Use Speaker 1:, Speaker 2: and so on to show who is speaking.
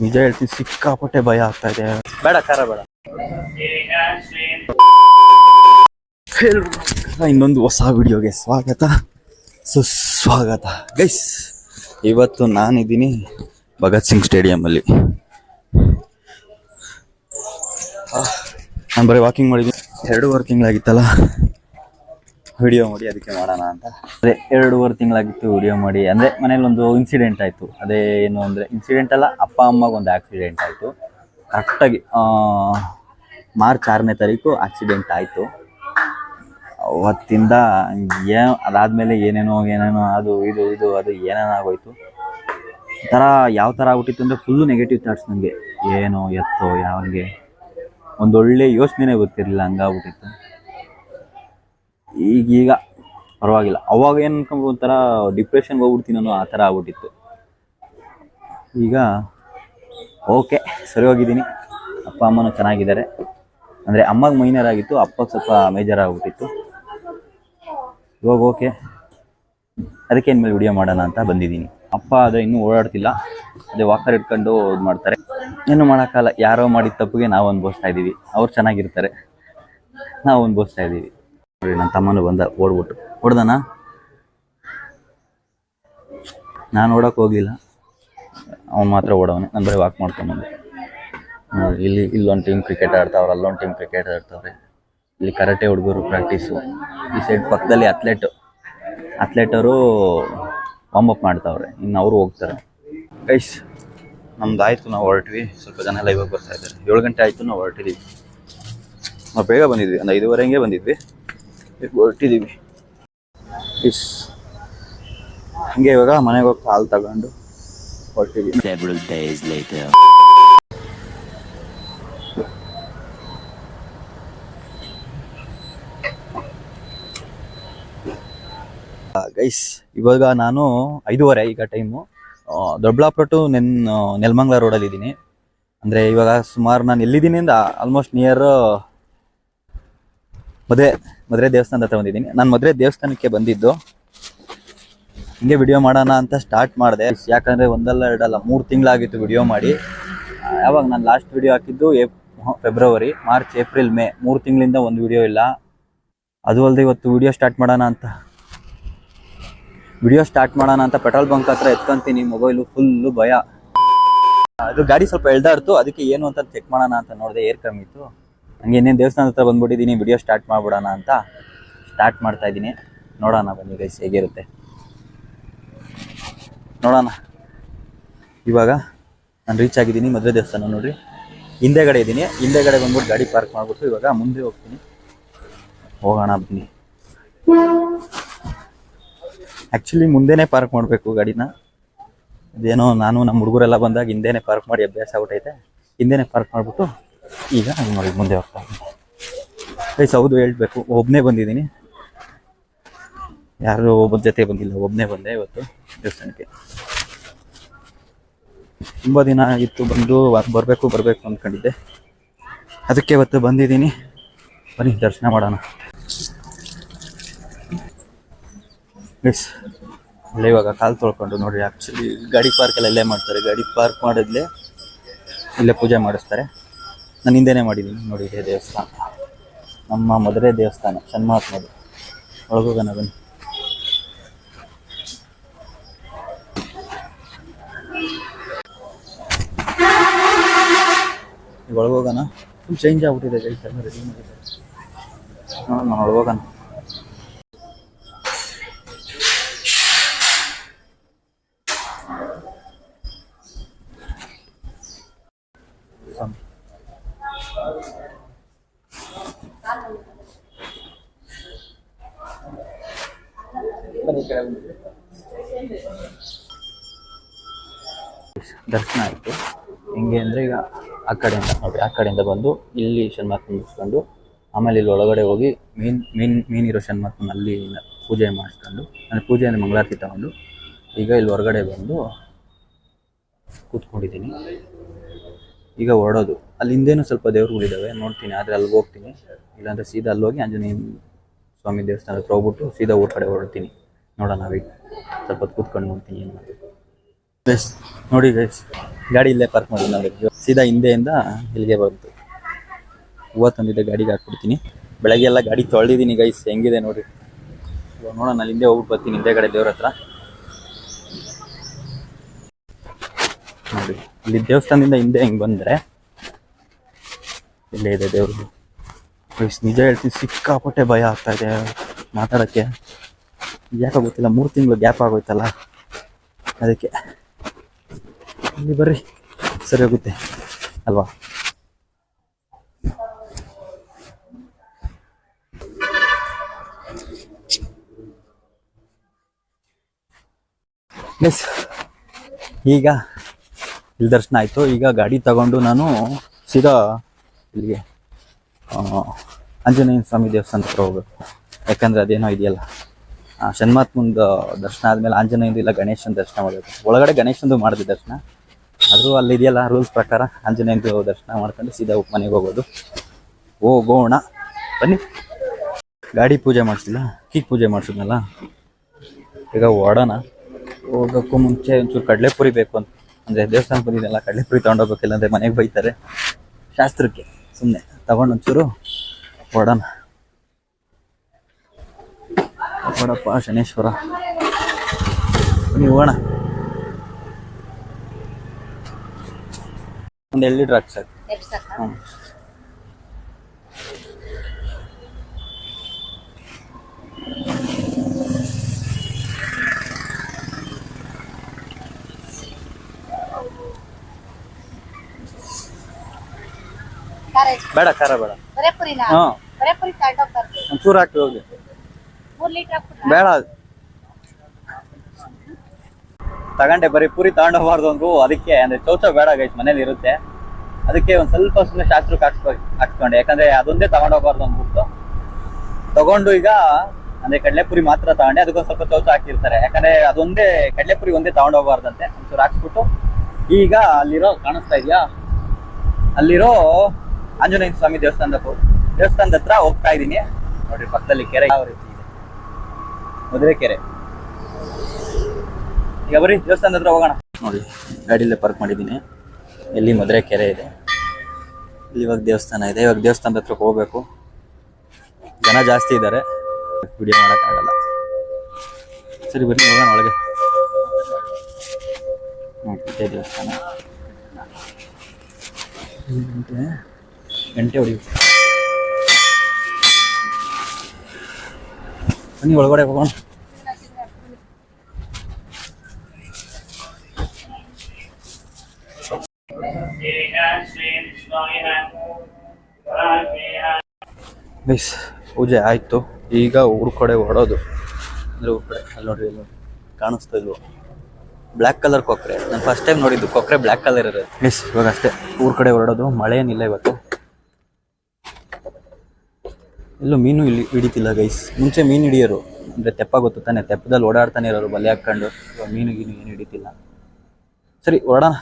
Speaker 1: ನಿಜ ಹೇಳ್ತೀನಿ ಸಿಕ್ಕಾಪಟ್ಟೆ ಭಯ ಆಗ್ತಾ ಇದೆ ಬೇಡ ಖಾರ ಬೇಡ ಇನ್ನೊಂದು ಹೊಸ ವಿಡಿಯೋಗೆ ಸ್ವಾಗತ ಸುಸ್ವಾಗತ ಗೈಸ್ ಇವತ್ತು ನಾನಿದ್ದೀನಿ ಭಗತ್ ಸಿಂಗ್ ಸ್ಟೇಡಿಯಮಲ್ಲಿ ನಾನು ಬರೀ ವಾಕಿಂಗ್ ಮಾಡಿದ್ದೀನಿ ಎರಡೂವರೆ ತಿಂಗಳಾಗಿತ್ತಲ್ಲ ವಿಡಿಯೋ ಮಾಡಿ ಅದಕ್ಕೆ ಮಾಡೋಣ ಅಂತ. ಅದೇ ಎರಡೂವರೆ ತಿಂಗಳಾಗಿತ್ತು ವಿಡಿಯೋ ಮಾಡಿ. ಅಂದರೆ ಮನೇಲಿ ಒಂದು ಇನ್ಸಿಡೆಂಟ್ ಆಯಿತು. ಅದೇ ಏನು ಅಂದರೆ ಇನ್ಸಿಡೆಂಟ್ ಅಲ್ಲ, ಅಪ್ಪ, ಅಮ್ಮಗೆ ಒಂದು ಆಕ್ಸಿಡೆಂಟ್ ಆಯಿತು. ಕರೆಕ್ಟಾಗಿ ಮಾರ್ಚ್ ಆರನೇ ತಾರೀಕು ಆಕ್ಸಿಡೆಂಟ್ ಆಯಿತು. ಅವತ್ತಿಂದ ಏನು, ಅದಾದಮೇಲೆ ಏನೇನೋ ಏನೇನೋ, ಅದು, ಇದು ಇದು, ಅದು ಏನೇನೋ ಆಗೋಯ್ತು. ಥರ ಯಾವ ಥರ ಆಗ್ಬಿಟ್ಟಿತ್ತು ಅಂದರೆ ಫುಲ್ಲು ನೆಗೆಟಿವ್ ಥಾಟ್ಸ್ ನನಗೆ. ಏನೋ ಎತ್ತೋ, ಯಾವಂಗೆ. ಒಂದೊಳ್ಳೆ ಯೋಚನೆನೇ ಗೊತ್ತಿರಲಿಲ್ಲ, ಹಂಗಾಗ್ಬಿಟ್ಟಿತ್ತು. ಈಗೀಗ ಪರವಾಗಿಲ್ಲ. ಅವಾಗ ಏನು ಅನ್ಕೊಂಡು ಒಂಥರ ಡಿಪ್ರೆಷನ್ಗೆ ಹೋಗ್ಬಿಡ್ತೀನಿ ಅನ್ನೋ ಆ ಥರ ಆಗ್ಬಿಟ್ಟಿತ್ತು. ಈಗ ಓಕೆ ಸರಿ ಹೋಗಿದ್ದೀನಿ ಅಪ್ಪ ಅಮ್ಮನೂ ಚೆನ್ನಾಗಿದ್ದಾರೆ. ಅಂದರೆ ಅಮ್ಮಗೆ ಮೈನರ್ ಆಗಿತ್ತು, ಅಪ್ಪಗೆ ಸ್ವಲ್ಪ ಮೇಜರ್ ಆಗ್ಬಿಟ್ಟಿತ್ತು. ಇವಾಗ ಓಕೆ. ಅದಕ್ಕೆ ಇನ್ಮೇಲೆ ವಿಡಿಯೋ ಮಾಡೋಣ ಅಂತ ಬಂದಿದ್ದೀನಿ. ಅಪ್ಪ ಆದರೆ ಇನ್ನೂ ಓಡಾಡ್ತಿಲ್ಲ. ಅದೇ ವಾಕರ್ ಇಟ್ಕೊಂಡು ಇದು ಮಾಡ್ತಾರೆ. ಏನು ಮಾಡೋಕ್ಕಲ್ಲ ಯಾರೋ ಮಾಡಿದ ತಪ್ಪಿಗೆ ನಾವು ಅನುಭವಿಸ್ತಾ ಇದ್ದೀವಿ. ಅವ್ರು ಚೆನ್ನಾಗಿರ್ತಾರೆ. ನಾವು ಅನುಭವಿಸ್ತಾ ಇದ್ದೀವಿ. ನೋಡಿ ನನ್ನ ತಮ್ಮನು ಬಂದ ಓಡ್ಬಿಟ್ಟು ಹೊಡ್ದನ ನಾನು ಓಡಕ್ಕೆ ಹೋಗಲಿಲ್ಲ. ಅವ್ನು ಮಾತ್ರ ಓಡವನೇ. ನಾನು ಬರೀ ವಾಕ್ ಮಾಡ್ಕೊಂಬಂದೆ ಇಲ್ಲಿ, ಇಲ್ಲೊಂದು ಟೀಮ್ ಕ್ರಿಕೆಟ್ ಆಡ್ತಾವ್ರೆ, ಅಲ್ಲೊಂದು ಟೀಮ್ ಕ್ರಿಕೆಟ್ ಆಡ್ತಾವ್ರೆ. ಇಲ್ಲಿ ಕರಾಟೆ ಹುಡುಗರು ಪ್ರಾಕ್ಟೀಸು ಈ ಸೈಡ್ ಪಕ್ಕದಲ್ಲಿ ಅಥ್ಲೆಟ್ ಅಥ್ಲೆಟರು ವಾಮ್ ಅಪ್ ಮಾಡ್ತಾವ್ರೆ. ಇನ್ನು ಅವರು ಹೋಗ್ತಾರೆ. ಗೈಸ್ ನಮ್ದು ಆಯಿತು, ನಾವು ಹೊರಟ್ವಿ. ಸ್ವಲ್ಪ ಜನ ಎಲ್ಲ ಇವಾಗ ಬರ್ತಾ ಇದ್ದಾರೆ. ಏಳು ಗಂಟೆ ಆಯಿತು, ನಾವು ಹೊರಟಿದ್ದೀವಿ ನಾವು ಬೇಗ ಬಂದಿದ್ವಿ. ಒಂದು ಐದುವರೆ ಹಂಗೆ ಬಂದಿದ್ವಿ. ಈಗ ಹೊರಟಿದ್ದೀವಿ ಇಸ್ ಹಂಗೆ ಇವಾಗ ಮನೆಗೆ ಹೋಗಿ ಹಾಲು ತಗೊಂಡು ಹೊರಟಿದ್ದೀವಿ
Speaker 2: Several days later.
Speaker 1: ಗೈಸ್ ಇವಾಗ ನಾನು ಐದೂವರೆ ಈಗ ಟೈಮು ದೊಡ್ಡಬಳ್ಳಾಪುರ ಟು ನೆನ್ ನೆಲಮಂಗ್ಲ ರೋಡಲ್ಲಿ ಇದ್ದೀನಿ. ಅಂದರೆ ಇವಾಗ ಸುಮಾರು ನಾನು ಎಲ್ಲಿದ್ದೀನಿ ಅಂದ ಆಲ್ಮೋಸ್ಟ್ ನಿಯರ್ ಮದುವೆ ಮದುವೆ ದೇವಸ್ಥಾನದ ಹತ್ರ ಬಂದಿದ್ದೀನಿ. ನಾನು ಮದುವೆ ದೇವಸ್ಥಾನಕ್ಕೆ ಬಂದಿದ್ದು. ಹಿಂಗೆ ವಿಡಿಯೋ ಮಾಡೋಣ ಅಂತ ಸ್ಟಾರ್ಟ್ ಮಾಡಿದೆ. ಯಾಕಂದರೆ ಒಂದಲ್ಲ ಎರಡಲ್ಲ, ಮೂರು ತಿಂಗಳಾಗಿತ್ತು ವಿಡಿಯೋ ಮಾಡಿ. ಯಾವಾಗ ನಾನು ಲಾಸ್ಟ್ ವಿಡಿಯೋ ಹಾಕಿದ್ದು ಫೆಬ್ರವರಿ ಮಾರ್ಚ್ ಏಪ್ರಿಲ್ ಮೇ ಮೂರು ತಿಂಗಳಿಂದ ಒಂದು ವಿಡಿಯೋ ಇಲ್ಲ. ಅದು ಅಲ್ಲದೆ ಇವತ್ತು ವಿಡಿಯೋ ಸ್ಟಾರ್ಟ್ ಮಾಡೋಣ ಅಂತ. ವಿಡಿಯೋ ಸ್ಟಾರ್ಟ್ ಮಾಡೋಣ ಅಂತ ಪೆಟ್ರೋಲ್ ಬಂಕ್ ಹತ್ರ ಎತ್ಕೊಂತೀನಿ. ಮೊಬೈಲು ಫುಲ್ಲು ಭಯ. ಅದು ಗಾಡಿ ಸ್ವಲ್ಪ ಎಳ್ದಾಡ್ತು. ಅದಕ್ಕೆ ಏನು ಅಂತ ಚೆಕ್ ಮಾಡೋಣ ಅಂತ ನೋಡಿದೆ. ಏರ್ ಕಮ್ಮಿ ಹಂಗೆ ಇನ್ನೇನು ದೇವಸ್ಥಾನದ ಹತ್ರ ಬಂದ್ಬಿಟ್ಟಿದ್ದೀನಿ ವಿಡಿಯೋ ಸ್ಟಾರ್ಟ್ ಮಾಡಿಬಿಡೋಣ ಅಂತ ಸ್ಟಾರ್ಟ್ ಮಾಡ್ತಾ ಇದ್ದೀನಿ ನೋಡೋಣ ಬನ್ನಿ ಗೈಸ್ ಹೇಗಿರುತ್ತೆ. ನೋಡೋಣ. ಇವಾಗ ನಾನು ರೀಚ್ ಆಗಿದ್ದೀನಿ ಮದುವೆ ದೇವಸ್ಥಾನ ನೋಡ್ರಿ. ಹಿಂದೆಗಡೆ ಇದ್ದೀನಿ ಹಿಂದೆಗಡೆ ಬಂದ್ಬಿಟ್ಟು ಗಾಡಿ ಪಾರ್ಕ್ ಮಾಡಿಬಿಟ್ಟು ಇವಾಗ ಮುಂದೆ ಹೋಗ್ತೀನಿ. ಹೋಗೋಣ ಬನ್ನಿ. ಆ್ಯಕ್ಚುಲಿ ಮುಂದೆನೇ ಪಾರ್ಕ್ ಮಾಡಬೇಕು ಗಾಡಿನ. ಅದೇನೋ ನಾನು ನಮ್ಮ ಹುಡುಗರೆಲ್ಲ ಬಂದಾಗ ಹಿಂದೆನೇ ಪಾರ್ಕ್ ಮಾಡಿ ಅಭ್ಯಾಸ ಆಗ್ಬಿಟ್ಟೈತೆ. ಹಿಂದೆನೇ ಪಾರ್ಕ್ ಮಾಡಿಬಿಟ್ಟು ಈಗ ನಾನು ನೋಡಿ ಮುಂದೆ ಹೋಗ್ತಾ ಇದ್ದೀನಿ. ಹೌದು ಹೇಳ್ಬೇಕು. ಒಬ್ಬನೇ ಬಂದಿದ್ದೀನಿ. ಯಾರು ಒಬ್ಬನ ಜೊತೆ ಬಂದಿಲ್ಲ. ಒಬ್ಬನೇ ಬಂದೆ ಇವತ್ತು ದೇವಸ್ಥಾನಕ್ಕೆ. ತುಂಬ ದಿನ ಇತ್ತು ಬಂದು ಬರಬೇಕು ಬರಬೇಕು ಅಂದ್ಕೊಂಡಿದ್ದೆ. ಅದಕ್ಕೆ ಇವತ್ತು ಬಂದಿದ್ದೀನಿ. ಬನ್ನಿ, ದರ್ಶನ ಮಾಡೋಣ. ಎಸ್ ಅಲ್ಲೇ ಇವಾಗ ಕಾಲು ತೊಳ್ಕೊಂಡು ನೋಡಿ ಆ್ಯಕ್ಚುಲಿ ಗಾಡಿ ಪಾರ್ಕೆಲ್ಲ ಲೇ ಮಾಡ್ತಾರೆ. ಗಾಡಿ ಪಾರ್ಕ್ ಮಾಡಿದ್ಲೇ ಇಲ್ಲೇ ಪೂಜೆ ಮಾಡಿಸ್ತಾರೆ. ನಾನು ಹಿಂದೆನೇ ಮಾಡಿದ್ದೀನಿ. ನೋಡಿ, ಇದೇ ದೇವಸ್ಥಾನ. ನಮ್ಮ ಮೊದಲೇ ದೇವಸ್ಥಾನ ಶನ್ಮಹಾತ್ಮದು ಒಳಗೋಗೋಣ, ಬನ್ನಿ. ಒಳಗೋಗೋಣ. ಫುಲ್ ಚೇಂಜ್ ಆಗ್ಬಿಟ್ಟಿದೆ ಗೈಸ್ ರೆಡಿ ಮಾಡಿದ್ದಾರೆ. ನಾನು ಒಳಗೋಗೋಣ ಸ್ವಾಮಿ ಬನ್ನಿ ಈ ಕಡೆ ಬನ್ನಿ. ದರ್ಶನ ಆಯಿತು. ಹೆಂಗೆ ಅಂದರೆ ಈಗ ಆ ಕಡೆಯಿಂದ ನೋಡಿ, ಆ ಕಡೆಯಿಂದ ಬಂದು ಇಲ್ಲಿ ಶನ್ಮಾತ್ಮ ಮುಗಿಸ್ಕೊಂಡು, ಆಮೇಲೆ ಇಲ್ಲಿ ಒಳಗಡೆ ಹೋಗಿ ಮೀನ್ ಮೀನ್ ಮೀನಿರೋ ಶನ್ಮಾತ್ಮನ ಅಲ್ಲಿ ಪೂಜೆ ಮಾಡಿಸ್ಕೊಂಡು, ಅಂದರೆ ಪೂಜೆಯನ್ನು ಮಂಗಳಾರತಿ ತಗೊಂಡು, ಈಗ ಇಲ್ಲಿ ಹೊರಗಡೆ ಬಂದು ಕೂತ್ಕೊಂಡಿದ್ದೀನಿ. ಈಗ ಹೊರಡೋದು. ಅಲ್ಲಿ ಹಿಂದೇನು ಸ್ವಲ್ಪ ದೇವ್ರುಗಳಿದ್ದಾವೆ ನೋಡ್ತೀನಿ. ಆದರೆ ಅಲ್ಲಿಗೆ ಹೋಗ್ತೀನಿ. ಇಲ್ಲಾಂದ್ರೆ ಸೀದಾ ಅಲ್ಲಿ ಹೋಗಿ ಆಂಜನೇಯ ಸ್ವಾಮಿ ದೇವಸ್ಥಾನ ಹತ್ರ ಹೋಗ್ಬಿಟ್ಟು ಸೀದಾ ಊರ ಕಡೆ ಹೊರಡ್ತೀನಿ. ನೋಡೋಣ ನಾವೀಗ ಸ್ವಲ್ಪ ಕೂತ್ಕೊಂಡು ನೋಡ್ತೀನಿ ಏನು ನೋಡಿ ಗೈಸ್ ಗಾಡಿ ಇಲ್ಲೇ ಪಾರ್ಕ್ ಮಾಡಿ ನೋಡಿ ಸೀದಾ ಹಿಂದೆಯಿಂದ ಇಲ್ಲಿಗೆ ಬಂತು. ಹೂವು ತಂದಿದ್ದೆ ಗಾಡಿಗೆ ಹಾಕ್ಬಿಡ್ತೀನಿ. ಬೆಳಗ್ಗೆ ಎಲ್ಲ ಗಾಡಿ ತೊಳೆದಿದ್ದೀನಿ ಗೈಸ್ ಹೆಂಗಿದೆ ನೋಡಿ ನೋಡೋಣ ನಾನು ಹಿಂದೆ ಹೋಗ್ಬಿಟ್ಟು ಬರ್ತೀನಿ ಹಿಂದೆ ಕಡೆ ದೇವ್ರ ಹತ್ರ. ನೋಡಿ ಇಲ್ಲಿ ದೇವಸ್ಥಾನದಿಂದ ಹಿಂದೆ ಹಿಂಗೆ ಬಂದರೆ ಇಲ್ಲೇ ಇದೆ ದೇವ್ರದ್ದು. ನಿಜ ಹೇಳ್ತೀನಿ, ಸಿಕ್ಕಾಪಟ್ಟೆ ಭಯ ಆಗ್ತಾ ಇದೆ ಮಾತಾಡೋಕ್ಕೆ. ಯಾಕೋ ಗೊತ್ತಿಲ್ಲ, ಮೂರು ತಿಂಗಳು ಗ್ಯಾಪ್ ಆಗೋಯ್ತಲ್ಲ? ಅದಕ್ಕೆ. ಇಲ್ಲಿ ಬರ್ರಿ, ಸರಿ ಹೋಗುತ್ತೆ, ಅಲ್ವಾ? ಎಸ್ ಈಗ ಇಲ್ಲಿ ದರ್ಶನ ಆಯಿತು. ಈಗ ಗಾಡಿ ತಗೊಂಡು ನಾನು ಸೀದಾ ಇಲ್ಲಿಗೆ ಆಂಜನೇಯ ಸ್ವಾಮಿ ದೇವಸ್ಥಾನ ಹತ್ರ ಹೋಗ್ಬೇಕು. ಯಾಕಂದರೆ ಅದೇನೋ ಇದೆಯಲ್ಲ. ಶನ್ಮಾತ್ಮಂದು ದರ್ಶನ ಆದಮೇಲೆ ಆಂಜನೇಯಂದು ಇಲ್ಲ ಗಣೇಶನ ದರ್ಶನ ಮಾಡಬೇಕು. ಒಳಗಡೆ ಗಣೇಶಂದು ಮಾಡಿದೆ ದರ್ಶನ. ಆದರೂ ಅಲ್ಲಿ ಇದೆಯಲ್ಲ ರೂಲ್ಸ್ ಪ್ರಕಾರ ಆಂಜನೇಯಂದು ದರ್ಶನ ಮಾಡ್ಕೊಂಡು ಸೀದಾ ಮನೆಗೆ ಹೋಗೋದು. ಹೋಗೋಣ ಬನ್ನಿ. ಗಾಡಿ ಪೂಜೆ ಮಾಡಿಸಿಲ್ಲ ಕೀಕ್ ಪೂಜೆ ಮಾಡಿಸಿದ್ನಲ್ಲ? ಈಗ ಓಡೋಣ ಹೋಗೋಕ್ಕೂ ಮುಂಚೆ ಒಂಚೂರು ಕಡಲೆಪುರಿ ಬೇಕು ಅಂತ. ಅಂದರೆ ದೇವಸ್ಥಾನ ಬಂದಿದ್ದೆಲ್ಲ ಕಡಲೆಪುರಿ ತೊಗೊಂಡೋಗ್ಬೇಕು ಅಂದ್ರೆ ಮನೆಗೆ ಬೈತಾರೆ. ಶಾಸ್ತ್ರಕ್ಕೆ ಸುಮ್ಮನೆ ತಗೊಂಡು ಒಂಚೂರು ಕೊಡಪ್ಪ ನೋಡಪ್ಪ ಶನೇಶ್ವರ. ನೀವು ಹೋಗೋಣ. ಒಂದು ಎರಡು ಲೀಟ್ರ್ ಹಾಕಿ ಸಾಕು? ಹ್ಞೂ ಬೇಡ ಖಾರ ಬೇಡ.
Speaker 2: ಬರೇ ಪುರಿನಾ
Speaker 1: ಹಾಂ.
Speaker 2: ಬರೇ ಪುರಿ ತಗೊಂಡೋಗ್ ಬರ್ತೀವಿ
Speaker 1: ಒಂಚೂರು ಹಾಕಿ ಹೋಗಿ
Speaker 2: ಮೂರ್ ಲೀಟರ್ ಹಾಕ್ಬಿಟ್ರಾ?
Speaker 1: ಬೇಡ. ತಗೊಂಡೆ ಬರೀ ಪೂರಿ ತಗೊಂಡೋಗ್ಬಾರ್ದು ಅಂದ್ರು. ಅದಕ್ಕೆ ಅಂದ್ರೆ ಚೌಚ ಬೇಡ ಗೈಸ್ ಮನೇಲಿ ಇರುತ್ತೆ. ಅದಕ್ಕೆ ಒಂದ್ ಸ್ವಲ್ಪ ಸುಮ್ಮನೆ ಶಾಸ್ತ್ರಕ್ಕೆ ಹಾಕ್ಸ್ಕೊ ಹಾಕ್ಸ್ಕೊಂಡೆ. ಯಾಕಂದ್ರೆ ಅದೊಂದೇ ತಗೊಂಡೋಗ್ಬಾರ್ದು ಅಂದ್ಬಿಟ್ಟು. ತಗೊಂಡು ಈಗ ಅಂದ್ರೆ ಕಡಲೆಪುರಿ ಮಾತ್ರ ತಗೊಂಡೆ. ಅದಕ್ಕೊಂದ್ ಸ್ವಲ್ಪ ಚೌಚ ಹಾಕಿರ್ತಾರೆ. ಯಾಕಂದ್ರೆ ಅದೊಂದೇ ಕಡಲೆಪುರಿ ಒಂದೇ ತಗೊಂಡೋಗ್ಬಾರ್ದಂತೆ. ಒಂಚೂರು ಹಾಕ್ಸ್ಬಿಟ್ಟು. ಈಗ ಅಲ್ಲಿರೋ ಕಾಣಿಸ್ತಾ ಇದೆಯಾ? ಅಲ್ಲಿರೋ ಆಂಜನೇಯ ಸ್ವಾಮಿ ದೇವಸ್ಥಾನದ ದೇವಸ್ಥಾನದ ಹತ್ರ ಹೋಗ್ತಾ ಇದ್ದೀನಿ. ನೋಡ್ರಿ ಪಕ್ಕದಲ್ಲಿ ಕೆರೆ ಯಾವ ರೀತಿ ಇದೆ. ಮದುವೆ ಕೆರೆ. ಈಗ ಬರೀ ದೇವಸ್ಥಾನದ ಹತ್ರ ಹೋಗೋಣ. ನೋಡಿ, ಗಾಡಿಲೇ ಪಾರ್ಕ್ ಮಾಡಿದ್ದೀನಿ. ಎಲ್ಲಿ ಮದುವೆ ಕೆರೆ ಇದೆ. ಇಲ್ಲಿ ಇವಾಗ ದೇವಸ್ಥಾನ ಇದೆ. ಇವಾಗ ದೇವಸ್ಥಾನದ ಹತ್ರ ಹೋಗ್ಬೇಕು. ಜನ ಜಾಸ್ತಿ ಇದ್ದಾರೆ. ವಿಡಿಯೋ ಮಾಡೋಕ್ಕಾಗಲ್ಲ. ಸರಿ, ಬನ್ನಿ, ಹೋಗೋಣ ಒಳಗೆ. ನೋಡಿ ದೇವಸ್ಥಾನ. ಇಲ್ಲಿ ಗಂಟೆ ಹೊಡಿಬೇಕು. ಬನ್ನಿ ಒಳಗಡೆ ಹೋಗೋಣ. ಮಿಸ್ ಪೂಜೆ ಆಯಿತು. ಈಗ ಊರ ಕಡೆ ಹೊಡೋದು. ಅಂದರೆ ಊರ ಕಡೆ, ಅಲ್ಲಿ ನೋಡ್ರಿ, ಇಲ್ಲಿ ಕಾಣಿಸ್ತಾ ಇಲ್ವೋ? ಬ್ಲ್ಯಾಕ್ ಕಲರ್ ಕೊಕ್ಕರೆ ನಾನು ಫಸ್ಟ್ ಟೈಮ್ ನೋಡಿದ್ದು. ಕೊಕ್ಕರೆ ಬ್ಲ್ಯಾಕ್ ಕಲರ್ ಇರೋದು. ಮಿಸ್ ಇವಾಗ ಅಷ್ಟೇ ಊರ ಕಡೆ ಹೊರಡೋದು ಮಳೆ ಏನಿಲ್ಲ ಇವತ್ತು. ಎಲ್ಲೂ ಮೀನು ಇಲ್ಲಿ ಹಿಡಿತಿಲ್ಲ ಗೈಸ್ ಮುಂಚೆ ಮೀನು ಹಿಡಿಯೋರು, ಅಂದರೆ ತೆಪ್ಪ ಗೊತ್ತು ತಾನೆ, ತೆಪ್ಪದಲ್ಲಿ ಓಡಾಡ್ತಾನೆ ಇರೋರು ಬಲೆ ಹಾಕ್ಕೊಂಡು, ಮೀನು, ಗೀನು ಏನು ಹಿಡಿತಿಲ್ಲ. ಸರಿ ಹೊರಡೋಣ